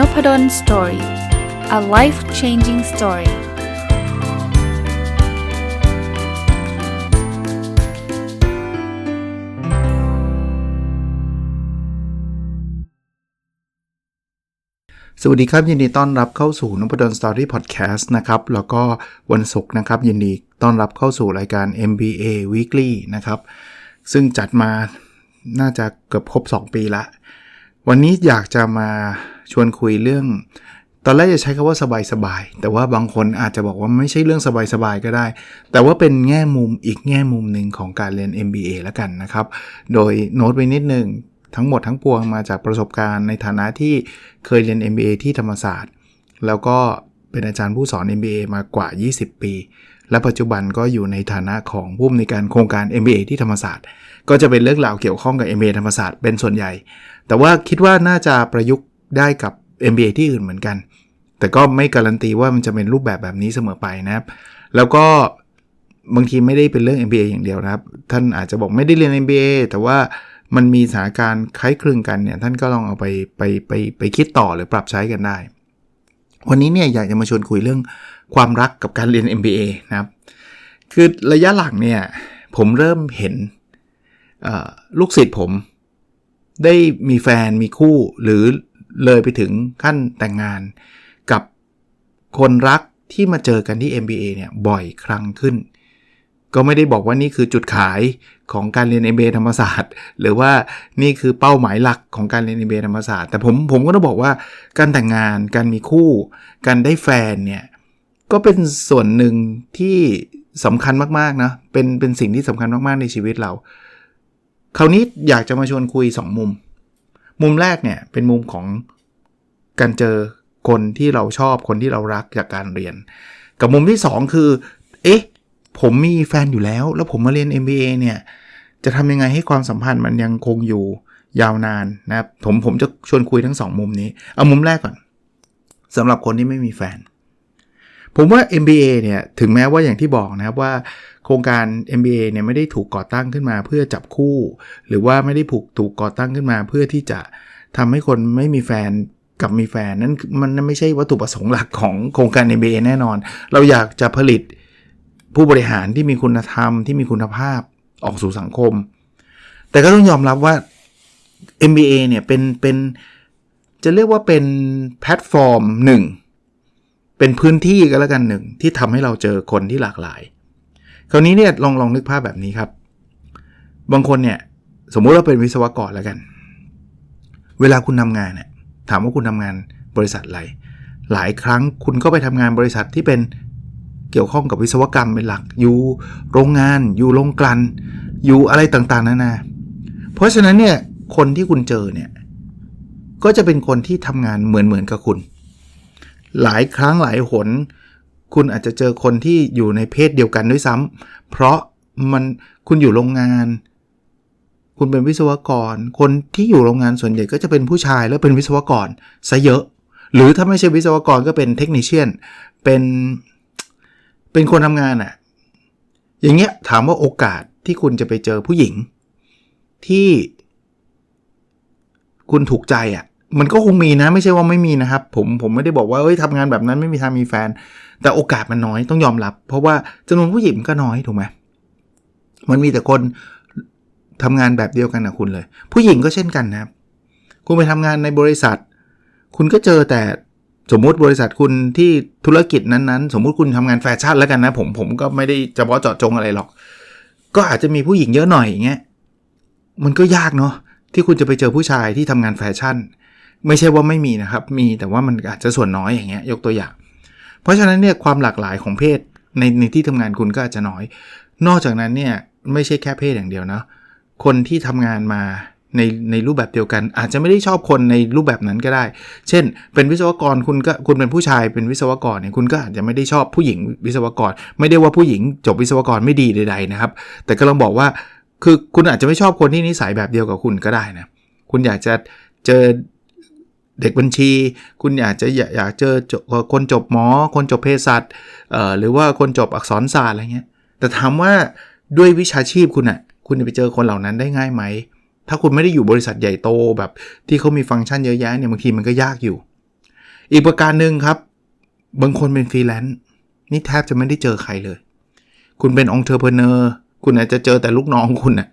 n o p ด d o สตอรี่ a life changing story สวัสดีครับ ยินดีต้อนรับเข้าสู่นพดลสตอรี่พอดแคสต์นะครับ แล้วก็วันศุกร์นะครับ ยินดีต้อนรับเข้าสู่รายการ MBA Weekly นะครับ ซึ่งจัดมาน่าจะเกือบครบ 2 ปีละ วันนี้อยากจะมาชวนคุยเรื่อง ตอนแรกจะใช้คาว่าสบายๆแต่ว่าบางคนอาจจะบอกว่าไม่ใช่เรื่องสบายๆก็ได้ แต่ว่าเป็นแง่มุมอีกแง่มุมหนึ่งของการเรียน MBA แล้วกันนะครับ โดยโน้ตไว้นิดหนึ่งทั้งหมดทั้งปวงมาจากประสบการณ์ในฐานะที่เคยเรียน MBA ที่ธรรมศาสตร์ แล้วก็เป็นอาจารย์ผู้สอน MBA มากว่า 20 ปี และปัจจุบันก็อยู่ในฐานะของผู้อำนวยการโครงการ MBA ที่ธรรมศาสตร์ ก็จะเป็นเรื่องราวเกี่ยวข้องกับ MBA ธรรมศาสตร์เป็นส่วนใหญ่ แต่ว่าคิดว่าน่าจะประยุกต์ได้กับ MBA ที่อื่นเหมือนกัน แต่ก็ไม่การันตีว่ามันจะเป็นรูปแบบแบบนี้เสมอไปนะครับ แล้วก็บางทีไม่ได้เป็นเรื่อง MBA อย่างเดียวนะครับ ท่านอาจจะบอกไม่ได้เรียน MBA แต่ว่ามันมีสถานการณ์คล้ายคลึงกันเนี่ย ท่านก็ลองเอาไปไปไปไปคิดต่อหรือปรับใช้กันได้ วันนี้เนี่ยอยากจะมาชวนคุยเรื่องความรักกับการเรียน MBA นะครับ คือระยะหลังเนี่ยผมเริ่มเห็น ลูกศิษย์ผมได้มีแฟนมีคู่หรือเลยไปถึงขั้นแต่งงานกับคนรักที่มาเจอกันที่ MBA เนี่ยบ่อยครั้งขึ้น ก็ไม่ได้บอกว่านี่คือจุดขายของการเรียน MBA ธรรมศาสตร์ หรือว่านี่คือเป้าหมายหลักของการเรียน MBA ธรรมศาสตร์ แต่ผมผมก็ต้องบอกว่าการแต่งงานการมีคู่ การได้แฟนเนี่ยก็เป็นส่วนหนึ่งที่สำคัญมากๆนะเป็นเป็นสิ่งที่สำคัญมากๆในชีวิตเรา คราวนี้อยากจะมาชวนคุย 2 มุม มุมแรกเนี่ยเป็นมุมของการเจอคนที่เราชอบคนที่เรารักจากการเรียน กับมุมที่ 2 คือ เอ๊ะ ผมมีแฟนอยู่แล้ว แล้วผมมาเรียน MBA เนี่ย จะทำยังไงให้ความสัมพันธ์มันยังคงอยู่ยาวนานนะครับ ผมผมจะชวนคุยทั้ง 2 มุมนี้ เอามุมแรกก่อนสำหรับคนที่ไม่มีแฟน ผมว่า MBA เนี่ยถึงแม้ว่าอย่างที่บอกนะครับว่าโครงการ MBA เนี่ยไม่ได้ถูกก่อตั้งขึ้นมา เพื่อจับคู่ หรือว่าไม่ได้ถูกถูกก่อตั้งขึ้นมา เพื่อที่จะทำให้คนไม่มีแฟนกับมีแฟนนั้นมันไม่ใช่วัตถุประสงค์หลักของโครงการ MBA แน่นอน เราอยากจะผลิตผู้บริหารที่มีคุณธรรมที่มีคุณภาพออกสู่สังคม แต่ก็ต้องยอมรับว่า MBA เนี่ยเป็นเป็นจะเรียกว่าเป็นแพลตฟอร์มหนึ่ง เป็นพื้นที่ก็แล้วกันหนึ่งที่ทำให้เราเจอคนที่หลากหลาย คราวนี้เนี่ยลองลองนึกภาพแบบนี้ครับ บางคนเนี่ยสมมุติเราเป็นวิศวกรแล้วกัน เวลาคุณทำงานเนี่ยถามว่าคุณทำงานบริษัทอะไรหลายครั้งคุณก็ไปทำงานบริษัทที่เป็นเกี่ยวข้องกับวิศวกรรมเป็นหลักอยู่โรงงาน อยู่โรงกลั่นอยู่อะไรต่างๆนานา เพราะฉะนั้นเนี่ยคนที่คุณเจอเนี่ยก็จะเป็นคนที่ทำงานเหมือนเหมือนกับคุณ หลายครั้งหลายหน คุณอาจจะเจอคนที่อยู่ในเพศเดียวกันด้วยซ้ำเพราะมันคุณอยู่โรงงาน คุณเป็นวิศวกร คนที่อยู่โรงงานส่วนใหญ่ก็จะเป็นผู้ชายแล้วเป็นวิศวกรซะเยอะ หรือถ้าไม่ใช่วิศวกรก็เป็นเทคนิชเชียนเป็นเป็นคนทำงานอะ่ะอย่างเงี้ยถามว่าโอกาสที่คุณจะไปเจอผู้หญิง ที่คุณถูกใจอะ่ะ มันก็คงมีนะ ไม่ใช่ว่าไม่มีนะครับ ผมผมไม่ได้บอกว่าเอ้ยทำงานแบบนั้นไม่มีทางมีแฟน แต่โอกาสมันน้อยต้องยอมรับ เพราะว่าจำนวนผู้หญิงก็น้อยถูกไหมมันมีแต่คนทำงานแบบเดียวกันนะคุณเลย ผู้หญิงก็เช่นกันนะครับ คุณไปทำงานในบริษัท คุณก็เจอแต่สมมุติบริษัทคุณที่ธุรกิจนั้นๆ สมมุติคุณทำงานแฟชั่นแล้วกันนะ ผมผมก็ไม่ได้เฉพาะเจาะจงอะไรหรอก ก็อาจจะมีผู้หญิงเยอะหน่อยอย่างเงี้ยมันก็ยากเนาะที่คุณจะไปเจอผู้ชายที่ทำงานแฟชั่น ไม่ใช่ว่าไม่มีนะครับ มีแต่ว่ามันอาจจะส่วนน้อยอย่างเงี้ยยกตัวอย่าง เพราะฉะนั้นเนี่ยความหลากหลายของเพศในในที่ทำงานคุณก็อาจจะน้อย นอกจากนั้นเนี่ยไม่ใช่แค่เพศอย่างเดียวนะคนที่ทำงานมาในในรูปแบบเดียวกัน อาจจะไม่ได้ชอบคนในรูปแบบนั้นก็ได้ เช่น เป็นวิศวกรคุณก็คุณเป็นผู้ชายเป็นวิศวกรเนี่ยคุณก็อาจจะไม่ได้ชอบผู้หญิงวิศวกร ไม่ได้ว่าผู้หญิงจบวิศวกรไม่ดีใดๆนะครับ แต่ก็ลองบอกว่าคือคุณอาจจะไม่ชอบคนที่นิสัยแบบเดียวกับคุณก็ได้นะคุณอยากจะเจอ เด็กบัญชี คุณอยากจะอยากเจอคนจบหมอ คนจบเภสัชหรือว่าคนจบอักษรศาสตร์อะไรเงี้ยแต่ถามว่าด้วยวิชาชีพคุณอะ่ะคุณจะไปเจอคนเหล่านั้นได้ง่ายไหม ถ้าคุณไม่ได้อยู่บริษัทใหญ่โตแบบที่เขามีฟังก์ชันเยอะแยะเนี่ยบางทีมันก็ยากอยู่ อีกประการหนึ่งครับ บางคนเป็นฟรีแลนซ์นี่แทบจะไม่ได้เจอใครเลย คุณเป็นองค์เทอร์เพเนอร์ คุณอาจจะเจอแต่ลูกน้องคุณนะ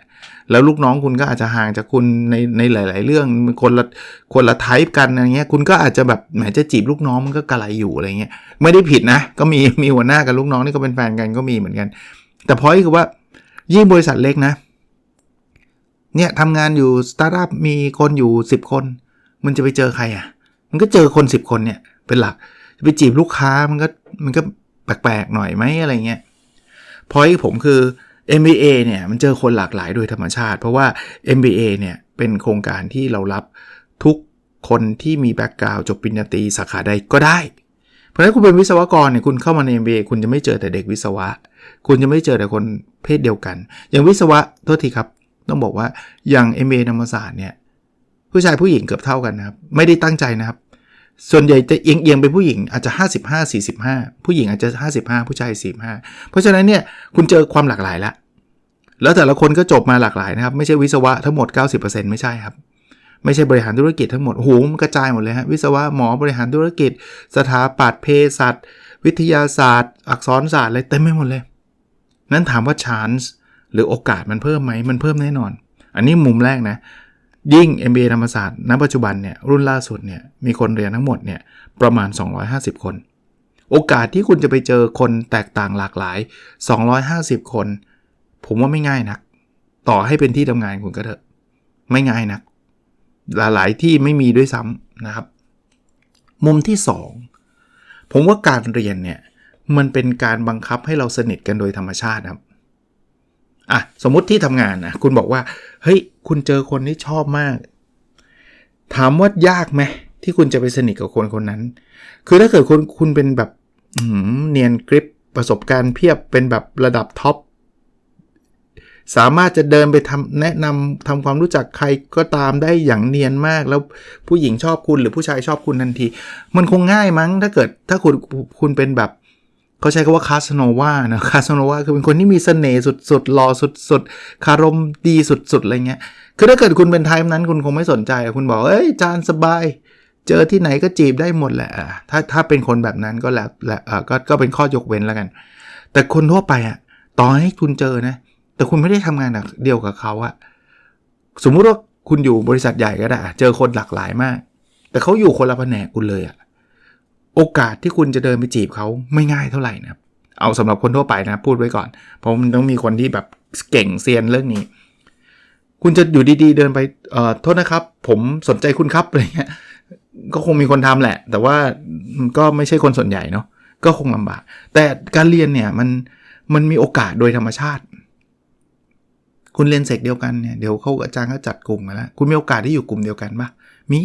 แล้วลูกน้องคุณก็อาจจะห่างจากคุณในในหลาย ๆ เรื่องคนละคนละไทป์กันอะไรเงี้ยคุณก็อาจจะแบบแหมจะจีบลูกน้องมันก็กระไรอยู่อะไรเงี้ยไม่ได้ผิดนะ ก็มีมีหัวหน้ากับลูกน้องนี่ก็เป็นแฟนกันก็มีเหมือนกัน แต่พอยคือว่ายิ่งบริษัทเล็กนะเนี่ยทำงานอยู่สตาร์ทอัพมีคนอยู่ 10 คน มันจะไปเจอใครอะ มันก็เจอคน 10 คนเนี่ยเป็นหลักจะไปจีบลูกค้ามันก็มันก็แปลกๆหน่อยไหมอะไรเงี้ยพอยผมคือ MBA เนี่ยมันเจอคนหลากหลายโดยธรรมชาติ เพราะว่า MBA เนี่ยเป็นโครงการที่เรารับทุกคนที่มีแบ็กกราวด์จบปริญญาตรีสาขาใดก็ได้ เพราะฉะนั้นคุณเป็นวิศวกรเนี่ยคุณเข้ามาใน MBA คุณจะไม่เจอแต่เด็กวิศวะ คุณจะไม่เจอแต่คนเพศเดียวกัน อย่างวิศวะโทษทีครับ ต้องบอกว่าอย่าง MBA ธรรมศาสตร์เนี่ยผู้ชายผู้หญิงเกือบเท่ากันนะครับไม่ได้ตั้งใจนะครับ ส่วนใหญ่จะเอียงเอียงเป็นผู้หญิงอาจจะ 55 45 ผู้หญิงอาจจะ 55 ผู้ชาย 45 เพราะฉะนั้นเนี่ยคุณเจอความหลากหลายแล้วแล้วแต่ละคนก็จบมาหลากหลายนะครับ ไม่ใช่วิศวะทั้งหมด 90%ไม่ใช่ครับ ไม่ใช่บริหารธุรกิจทั้งหมดโอ้โหมันกระจายหมดเลยฮะวิศวะหมอบริหารธุรกิจ สถาปัตย์เภสัชวิทยาศาสตร์ อักษรศาสตร์อะไรเต็มไปหมดเลย นั้นถามว่า chance หรือโอกาสมันเพิ่มไหมมันเพิ่มแน่นอน อันนี้มุมแรกนะ ยิ่ง MBA ธรรมศาสตร์ณปัจจุบันเนี่ยรุ่นล่าสุดเนี่ยมีคนเรียนทั้งหมดเนี่ยประมาณ 250 คน โอกาสที่คุณจะไปเจอคนแตกต่างหลากหลาย 250 คน ผมว่าไม่ง่ายนัก ต่อให้เป็นที่ทำงานคุณก็เถอะ ไม่ง่ายนัก หลายๆที่ไม่มีด้วยซ้ำนะครับ มุมที่ 2 ผมว่าการเรียนเนี่ยมันเป็นการบังคับให้เราสนิทกันโดยธรรมชาติครับ อะสมมติที่ทำงานนะคุณบอกว่า เฮ้ย คุณเจอคนที่ชอบมาก ถามว่ายากไหมที่คุณจะไปสนิทกับคนคนนั้น คือถ้าเกิดคุณคุณเป็นแบบเนียนกริปประสบการณ์เพียบเป็นแบบระดับท็อปสามารถจะเดินไปทำแนะนำทำความรู้จักใครก็ตามได้อย่างเนียนมาก แล้วผู้หญิงชอบคุณหรือผู้ชายชอบคุณทันที มันคงง่ายมั้งถ้าเกิดถ้าคุณคุณเป็นแบบ เขาใช้คำว่าคาสโนวานะคาสโนวาคือเป็นคนที่มีเสน่ห์สุดๆหล่อสุดๆ คารมดีสุดๆ อะไรเงี้ย คือถ้าเกิดคุณเป็นไทป์นั้นคุณคงไม่สนใจ คุณบอก เอ้ย จานสบาย เจอที่ไหนก็จีบได้หมดแหละ ถ้าถ้าเป็นคนแบบนั้นก็แล้วแหละก็ก็เป็นข้อยกเว้นแล้วกัน แต่คนทั่วไปอะต่อให้คุณเจอนะ แต่คุณไม่ได้ทำงานเดียวกับเขาอะสมมุติว่าคุณอยู่บริษัทใหญ่ก็ได้ เจอคนหลากหลายมาก แต่เขาอยู่คนละแผนกคุณเลยอะ โอกาสที่คุณจะเดินไปจีบเขาไม่ง่ายเท่าไหร่นะเอาสำหรับคนทั่วไปนะพูดไว้ก่อน เพราะมันต้องมีคนที่แบบเก่งเซียนเรื่องนี้ คุณจะอยู่ดีๆ เดินไปเอ่อโทษนะครับ ผมสนใจคุณครับอะไรเงี้ยก็คงมีคนทำแหละ แต่ว่าก็ไม่ใช่คนส่วนใหญ่เนาะก็คงลำบาก แต่การเรียนเนี่ยมันมันมีโอกาสโดยธรรมชาติ คุณเรียนเสกเดียวกันเนี่ยเดี๋ยวเขาอาจารย์ก็จัดกลุ่มมาแล้วคุณมีโอกาสที่อยู่กลุ่มเดียวกันปะมี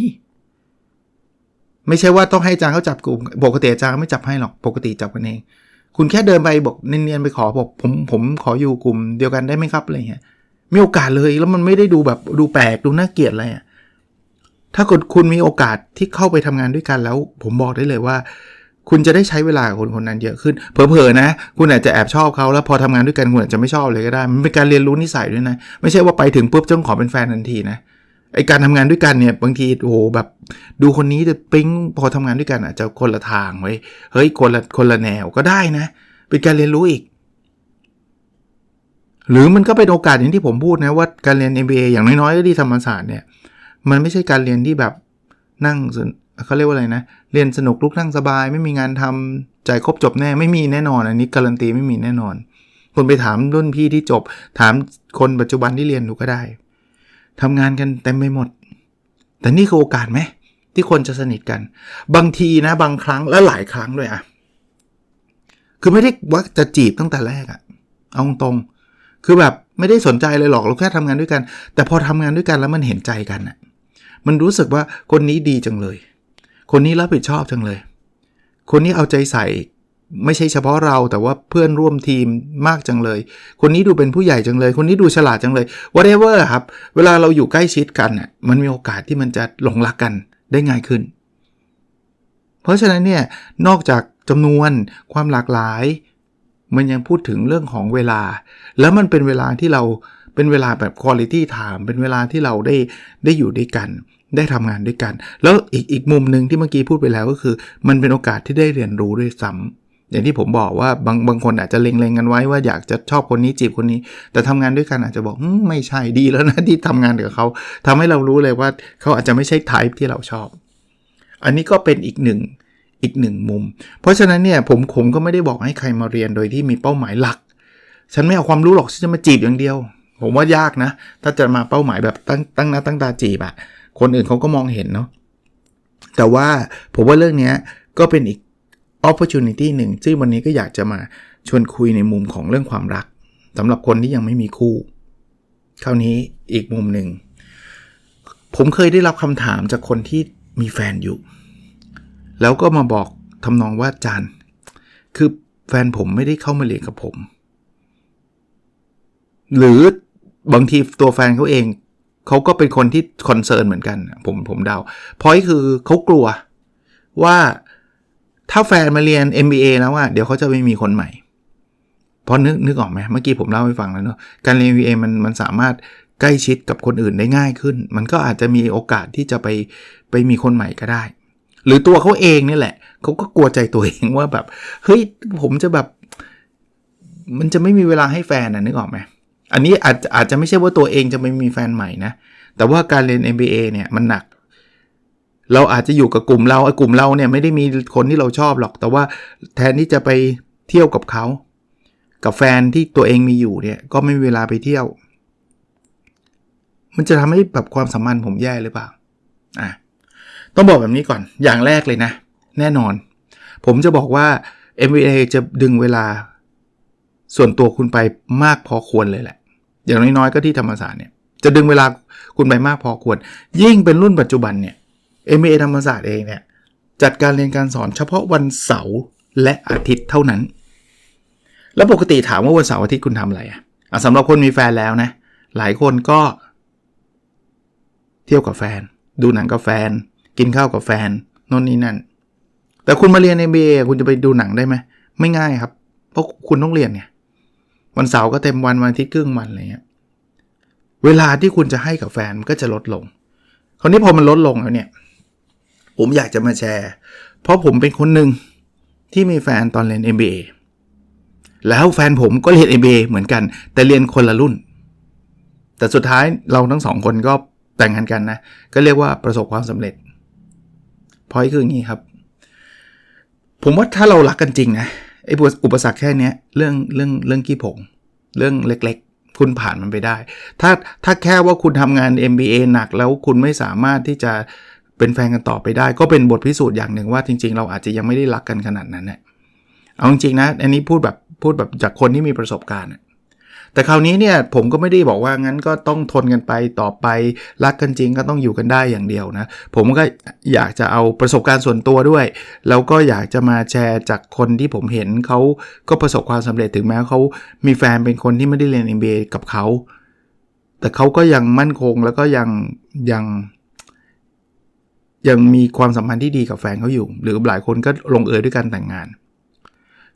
ไม่ใช่ว่าต้องให้อาจารย์เขาจับกลุ่มปกติอาจารย์ไม่จับให้หรอกปกติจับกันเอง คุณแค่เดินไปบอกเนียนๆไปขอบอกผมผมขออยู่กลุ่มเดียวกันได้ไหมครับอะไรเงี้ยมีโอกาสเลยแล้วมันไม่ได้ดูแบบดูแปลกดูน่าเกลียดอะไรอะถ้าเกิดคุณมีโอกาสที่เข้าไปทำงานด้วยกันแล้ว ผมบอกได้เลยว่า คุณจะได้ใช้เวลาคนคนนั้นเยอะขึ้นเผลอๆนะ คุณอาจจะแอบชอบเขาแล้วพอทำงานด้วยกันคุณอาจจะไม่ชอบเลยก็ได้ มันเป็นการเรียนรู้นิสัยด้วยนะ ไม่ใช่ว่าไปถึงปุ๊บต้องขอเป็นแฟนทันทีนะไอการทำงานด้วยกันเนี่ยบางทีโอ้โหแบบ ดูคนนี้จะปิ๊งพอทำงานด้วยกันอาจจะคนละทางไว้เฮ้ยคนละคนละแนวก็ได้นะ เป็นการเรียนรู้อีก หรือมันก็เป็นโอกาสอย่างที่ผมพูดนะว่าการเรียน MBA อย่างน้อยๆที่ธรรมศาสตร์เนี่ยมันไม่ใช่การเรียนที่แบบนั่งเขาเรียกว่าอะไรนะ เรียนสนุกลุกนั่งสบาย ไม่มีงานทำจ่ายครบจบแน่ไม่มีแน่นอน อันนี้การันตีไม่มีแน่นอนคุณไปถามรุ่นพี่ที่จบ ถามคนปัจจุบันที่เรียนดูก็ได้ทำงานกันเต็มไปหมด แต่นี่คือโอกาสไหม ที่คนจะสนิทกัน บางทีนะบางครั้งและหลายครั้งด้วยอะคือไม่ได้ว่าจะจีบตั้งแต่แรกอะเอาตรงคือแบบไม่ได้สนใจเลยหรอกเราแค่ทำงานด้วยกัน แต่พอทำงานด้วยกันแล้วมันเห็นใจกันอะมันรู้สึกว่าคนนี้ดีจังเลย คนนี้รับผิดชอบจังเลย คนนี้เอาใจใส่ไม่ใช่เฉพาะเราแต่ว่าเพื่อนร่วมทีมมากจังเลย คนนี้ดูเป็นผู้ใหญ่จังเลย คนนี้ดูฉลาดจังเลย whatever ครับ เวลาเราอยู่ใกล้ชิดกันอะมันมีโอกาสที่มันจะหลงรักกัน ได้ง่ายขึ้น เพราะฉะนั้นเนี่ยนอกจากจำนวนความหลากหลาย มันยังพูดถึงเรื่องของเวลา แล้วมันเป็นเวลาที่เราเป็นเวลาแบบ quality time เป็นเวลาที่เราได้ได้อยู่ด้วยกัน ได้ทำงานด้วยกัน แล้วอีกอีกมุมหนึ่งที่เมื่อกี้พูดไปแล้วก็คือ มันเป็นโอกาสที่ได้เรียนรู้ด้วยซ้ำ อย่างที่ผมบอกว่าบางบางคนอาจจะเล็งๆกันไว้ว่าอยากจะชอบคนนี้จีบคนนี้ แต่ทำงานด้วยกันอาจจะบอกไม่ใช่ดีแล้วนะที่ทำงานกับเขาทำให้เรารู้เลยว่าเขาอาจจะไม่ใช่ไทป์ที่เราชอบ อันนี้ก็เป็นอีกหนึ่งอีกหนึ่งมุม เพราะฉะนั้นเนี่ยผมผมก็ไม่ได้บอกให้ใครมาเรียนโดยที่มีเป้าหมายหลัก ฉันไม่เอาความรู้หรอกฉันจะมาจีบอย่างเดียว ผมว่ายากนะ ถ้าจะมาเป้าหมายแบบตั้งตั้งหน้าตั้งตาจีบอะคนอื่นเขาก็มองเห็นเนาะแต่ว่าผมว่าเรื่องนี้ก็เป็นอีก opportunity หนึ่งที่วันนี้ก็อยากจะมาชวนคุยในมุมของเรื่องความรักสำหรับคนที่ยังไม่มีคู่ คราวนี้อีกมุมหนึ่ง ผมเคยได้รับคำถามจากคนที่มีแฟนอยู่ แล้วก็มาบอกทำนองว่าจานคือแฟนผมไม่ได้เข้ามาเรียนกับผม หรือบางทีตัวแฟนเขาเอง เขาก็เป็นคนที่คอนเซิร์นเหมือนกัน ผมผมเดาพอยคือเขากลัวว่า ถ้าแฟนมาเรียน MBA แล้วว่าเดี๋ยวเขาจะไม่มีคนใหม่ เพราะนึกนึกออกไหมเมื่อกี้ผมเล่าให้ฟังแล้วเนาะการเรียน MBA มันมันสามารถใกล้ชิดกับคนอื่นได้ง่ายขึ้น มันก็อาจจะมีโอกาสที่จะไปไปมีคนใหม่ก็ได้ หรือตัวเขาเองนี่แหละเขาก็กลัวใจตัวเองว่าแบบเฮ้ยผมจะแบบ มันจะไม่มีเวลาให้แฟนนะนึกออกไหมอันนี้อาจอาจจะไม่ใช่ว่าตัวเองจะไม่มีแฟนใหม่นะแต่ว่าการเรียน MBA เนี่ยมันหนัก เราอาจจะอยู่กับกลุ่มเราไอ้กลุ่มเราเนี่ยไม่ได้มีคนที่เราชอบหรอก แต่ว่าแทนที่จะไปเที่ยวกับเขา กับแฟนที่ตัวเองมีอยู่เนี่ยก็ไม่มีเวลาไปเที่ยว มันจะทำให้แบบความสัมพันธ์ผมแย่หรือเปล่าอะต้องบอกแบบนี้ก่อนอย่างแรกเลยนะ แน่นอน ผมจะบอกว่า MBA จะดึงเวลาส่วนตัวคุณไปมากพอควรเลยแหละ อย่างน้อยๆก็ที่ธรรมศาสตร์เนี่ยจะดึงเวลาคุณไปมากพอควร ยิ่งเป็นรุ่นปัจจุบันเนี่ย MBA ธรรมศาสตร์เองเนี่ยจัดการเรียนการสอนเฉพาะวันเสาร์และอาทิตย์เท่านั้น แล้วปกติถามว่าวันเสาร์อาทิตย์คุณทำอะไรอะอะสำหรับคนมีแฟนแล้วนะ หลายคนก็ เที่ยวกับแฟน ดูหนังกับแฟน กินข้าวกับแฟนน่นนี่นั่น แต่คุณมาเรียน MBA คุณจะไปดูหนังได้ไหมไม่ง่ายครับ เพราะคุณต้องเรียนเนี่ยวันเสาร์ก็เต็มวันวันอาทิตย์ครึ่งวันอะไรเงี้ยเวลาที่คุณจะให้กับแฟนมันก็จะลดลงคราวนี้พอมันลดลงแล้วเนี่ย ผมอยากจะมาแชร์ เพราะผมเป็นคนหนึ่งที่มีแฟนตอนเรียน MBA แล้วแฟนผมก็เรียน MBA เหมือนกัน แต่เรียนคนละรุ่น แต่สุดท้ายเราทั้งสองคนก็แต่งงานกันนะ ก็เรียกว่าประสบความสำเร็จพอยคืออย่างนี้ครับ ผมว่าถ้าเรารักกันจริงนะไอ้อุปสรรคแค่นี้เรื่องเรื่องเรื่องกี้ผง เรื่องเล็กๆ คุณผ่านมันไปได้ ถ้าถ้าแค่ว่าคุณทำงาน MBA หนักแล้วคุณไม่สามารถที่จะ เป็นแฟนกันต่อไปได้ ก็เป็นบทพิสูจน์อย่างหนึ่งว่าจริง ๆ เราอาจจะยังไม่ได้รักกันขนาดนั้นนะเอาจริงๆนะ อันนี้พูดแบบพูดแบบจากคนที่มีประสบการณ์แต่คราวนี้เนี่ยผมก็ไม่ได้บอกว่างั้นก็ต้องทนกันไปต่อไปรักกันจริงก็ต้องอยู่กันได้อย่างเดียวนะ ผมก็อยากจะเอาประสบการณ์ส่วนตัวด้วย แล้วก็อยากจะมาแชร์จากคนที่ผมเห็นเขาก็ประสบความสำเร็จถึงแม้เขามีแฟนเป็นคนที่ไม่ได้เรียน MBA กับเขา แต่เขาก็ยังมั่นคงแล้วก็ยังยัง ยังมีความสัมพันธ์ที่ดีกับแฟนเขาอยู่ หรือหลายคนก็ลงเอยด้วยการแต่งงาน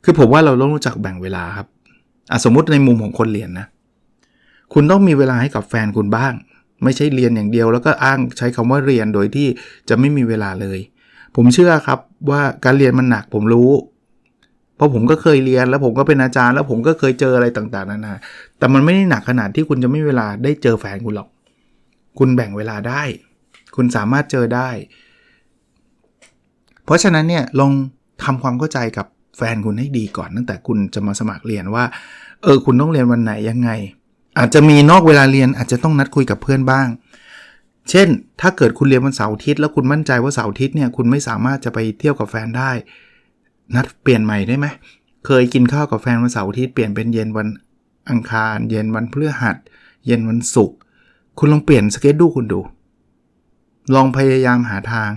คือผมว่าเราต้องรู้จักแบ่งเวลาครับสมมติในมุมของคนเรียนนะ คุณต้องมีเวลาให้กับแฟนคุณบ้าง ไม่ใช่เรียนอย่างเดียว แล้วก็อ้างใช้คำว่าเรียนโดยที่จะไม่มีเวลาเลย ผมเชื่อครับว่าการเรียนมันหนักผมรู้ เพราะผมก็เคยเรียนแล้วผมก็เป็นอาจารย์ แล้วผมก็เคยเจออะไรต่างๆนานาแต่มันไม่ได้หนักขนาดที่คุณจะไม่มีเวลาได้เจอแฟนคุณหรอก คุณแบ่งเวลาได้ คุณสามารถเจอได้ เพราะฉะนั้นเนี่ยลองทำความเข้าใจกับแฟนคุณให้ดีก่อนตั้งแต่คุณจะมาสมัครเรียนว่า เออคุณต้องเรียนวันไหนยังไง อาจจะมีนอกเวลาเรียนอาจจะต้องนัดคุยกับเพื่อนบ้าง เช่น ถ้าเกิดคุณเรียนวันเสาร์อาทิตย์แล้วคุณมั่นใจว่าเสาร์อาทิตย์เนี่ยคุณไม่สามารถจะไปเที่ยวกับแฟนได้ นัดเปลี่ยนใหม่ได้ไหมเคยกินข้าวกับแฟนวันเสาร์อาทิตย์เปลี่ยนเป็นเย็นวันอังคาร เย็นวันพฤหัส เย็นวันศุกร์คุณลองเปลี่ยนสเกจดูคุณดู ลองพยายามหาทาง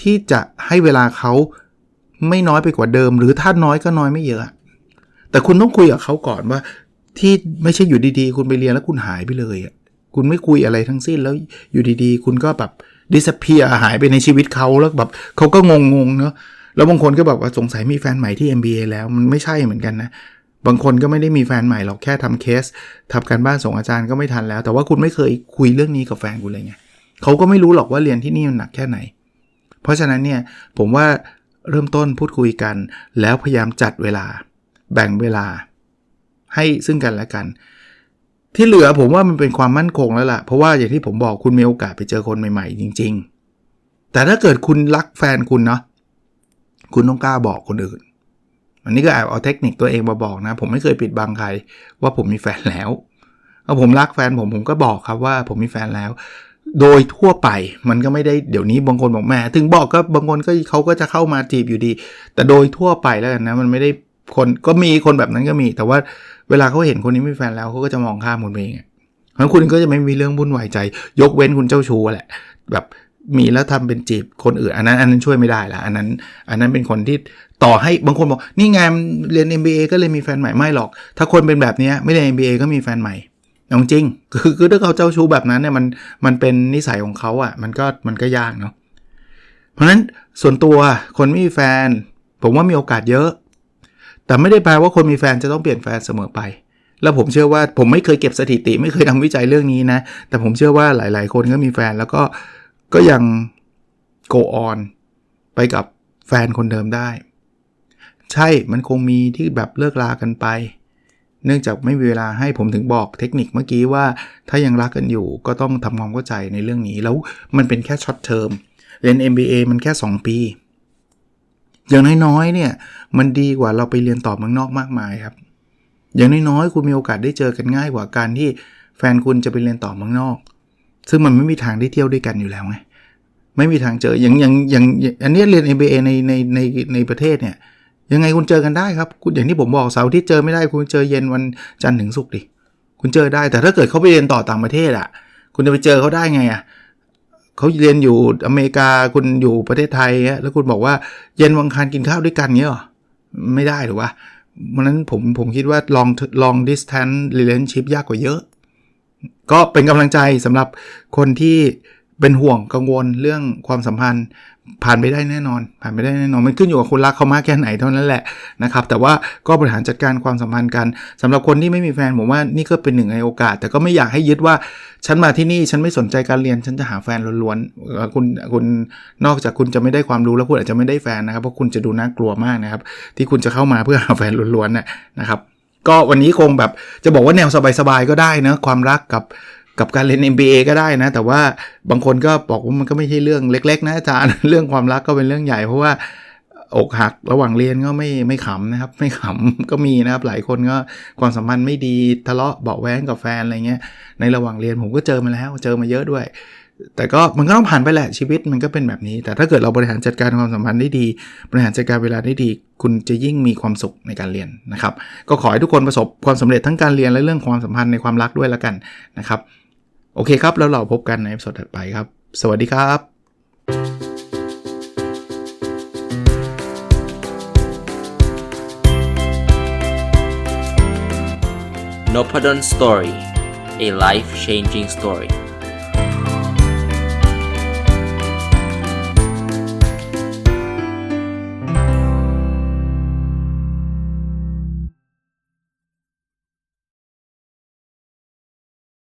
ที่จะให้เวลาเขาไม่น้อยไปกว่าเดิม หรือถ้าน้อยก็น้อยไม่เยอะ แต่คุณต้องคุยกับเขาก่อนว่า ที่ไม่ใช่อยู่ดีๆ คุณไปเรียนแล้วคุณหายไปเลยอะคุณไม่คุยอะไรทั้งสิ้นแล้วอยู่ดีๆ คุณก็แบบดิสเพียหายไปในชีวิตเขาแล้วแบบเขาก็งงๆเนาะแล้วบางคนก็แบบว่าสงสัยมีแฟนใหม่ที่ MBA แล้วมันไม่ใช่เหมือนกันนะบางคนก็ไม่ได้มีแฟนใหม่หรอกแค่ทำเคสทำการบ้านส่งอาจารย์ก็ไม่ทันแล้ว แต่ว่าคุณไม่เคยคุยเรื่องนี้กับแฟนคุณเลยไง เขาก็ไม่รู้หรอกว่าเรียนที่นี่มันหนักแค่ไหน เพราะฉะนั้นเนี่ยผมว่าเริ่มต้นพูดคุยกัน แล้วพยายามจัดเวลา แบ่งเวลา ให้ซึ่งกันและกัน ที่เหลือผมว่ามันเป็นความมั่นคงแล้วล่ะ เพราะว่าอย่างที่ผมบอกคุณมีโอกาสไปเจอคนใหม่ๆ จริง ๆ แต่ถ้าเกิดคุณรักแฟนคุณเนาะคุณต้องกล้าบอกคนอื่นอันนี้ก็แอบเอาเทคนิคตัวเองมาบอกนะ ผมไม่เคยปิดบังใครว่าผมมีแฟนแล้วเอาผมรักแฟนผมผมก็บอกครับว่าผมมีแฟนแล้ว โดยทั่วไปมันก็ไม่ได้เดี๋ยวนี้บางคนบอกแหม่ถึงบอกก็บางคนก็เขาก็จะเข้ามาจีบอยู่ดี แต่โดยทั่วไปแล้วกันนะมันไม่ได้คนก็มีคนแบบนั้นก็มี แต่ว่าเวลาเขาเห็นคนนี้มีแฟนแล้วเขาก็จะมองข้ามคุณไปเองเพราะฉะนั้นคุณก็จะไม่มีเรื่องวุ่นวายใจ ยกเว้นคุณเจ้าชู้แหละแบบมีแล้วทำเป็นจีบคนอื่น อันนั้นอันนั้นช่วยไม่ได้ละอันนั้น อันนั้นเป็นคนที่ต่อให้บางคนบอกนี่ไงเรียน MBA ก็เลยมีแฟนใหม่ไม่หรอก ถ้าคนเป็นแบบนี้ไม่เรียน MBA ก็มีแฟนใหม่ เอาจริงคือคือถ้าเขาเจ้าชู้แบบนั้นเนี่ยมันมันเป็นนิสัยของเขาอะ่ะมันก็มันก็ยากเนาะเพราะฉะนั้นส่วนตัวคนไม่มีแฟน ผมว่ามีโอกาสเยอะ แต่ไม่ได้แปลว่าคนมีแฟนจะต้องเปลี่ยนแฟนเสมอไป แล้วผมเชื่อว่าผมไม่เคยเก็บสถิติ ไม่เคยทำวิจัยเรื่องนี้นะ แต่ผมเชื่อว่าหลาย ๆ คนก็มีแฟนแล้วก็ก็ยัง go on ไปกับแฟนคนเดิมได้ ใช่มันคงมีที่แบบเลิกลากันไป เนื่องจากไม่มีเวลาให้ผมถึงบอกเทคนิคเมื่อกี้ว่า ถ้ายังรักกันอยู่ก็ต้องทำความเข้าใจในเรื่องนี้ แล้วมันเป็นแค่ช็อตเทอมเรียน MBA มันแค่ 2 ปี อย่างน้อยๆเนี่ยมันดีกว่าเราไปเรียนต่อเมืองนอกมากมายครับ อย่างน้อยๆคุณมีโอกาสได้เจอกันง่ายกว่าการที่แฟนคุณจะไปเรียนต่อเมืองนอก ซึ่งมันไม่มีทางได้เที่ยวด้วยกันอยู่แล้วไงไม่มีทางเจออย่างอย่างอย่างอันนี้เรียน MBA ในในในในประเทศเนี่ย ยังไงคุณเจอกันได้ครับ คุณอย่างที่ผมบอกเสาร์ที่เจอไม่ได้คุณเจอเย็นวันจันทร์ถึงศุกร์ดิ คุณเจอได้ แต่ถ้าเกิดเขาไปเรียนต่อต่างประเทศอะ คุณจะไปเจอเขาได้ไงอะเขาเรียนอยู่อเมริกาคุณอยู่ประเทศไทยแล้วคุณบอกว่าเย็นวันอังคารกินข้าวด้วยกันเงี้ยหรอไม่ได้หรือวะเพราะนั้นผมผมคิดว่า long long distance relationship ยากกว่าเยอะ ก็เป็นกำลังใจสำหรับคนที่เป็นห่วงกังวลเรื่องความสัมพันธ์ ผ่านไปได้แน่นอน ผ่านไปได้แน่นอน มันขึ้นอยู่กับคุณรักเขามากแค่ไหนเท่านั้นแหละนะครับ แต่ว่าก็บริหารจัดการความสัมพันธ์กันสำหรับคนที่ไม่มีแฟนผมว่านี่ก็เป็นหนึ่งในโอกาส แต่ก็ไม่อยากให้ยึดว่าฉันมาที่นี่ฉันไม่สนใจการเรียนฉันจะหาแฟนล้วนๆคุณคุณนอกจากคุณจะไม่ได้ความรู้แล้วคุณอาจจะไม่ได้แฟนนะครับเพราะคุณจะดูน่ากลัวมากนะครับ ที่คุณจะเข้ามาเพื่อหาแฟนล้วนๆนะครับ ก็วันนี้คงแบบจะบอกว่าแนวสบายๆก็ได้นะความรักกับ กับการเรียน MBA ก็ได้นะ แต่ว่าบางคนก็บอกว่ามันก็ไม่ใช่เรื่องเล็ก ๆ นะอาจารย์เรื่องความรักก็เป็นเรื่องใหญ่เพราะว่าอกหักระหว่างเรียนก็ไม่ไม่ขำนะครับ ไม่ขำก็มีนะครับ หลายคนก็ความสัมพันธ์ไม่ดีทะเลาะเบาแว้งกับแฟนอะไรเงี้ยในระหว่างเรียนผมก็เจอมาแล้วเจอมาเยอะด้วย แต่ก็มันก็ต้องผ่านไปแหละชีวิตมันก็เป็นแบบนี้ แต่ถ้าเกิดเราบริหารจัดการความสัมพันธ์ได้ดี บริหารจัดการเวลาได้ดี คุณจะยิ่งมีความสุขในการเรียนนะครับ ก็ขอให้ทุกคนประสบความสำเร็จทั้งการเรียนและเรื่องความสัมพันธ์ในความรักด้วยแล้วกันนะครับ โอเคครับ แล้วเราพบกันในสดถัดไปครับ สวัสดีครับ n o p a d o n Story a life changing story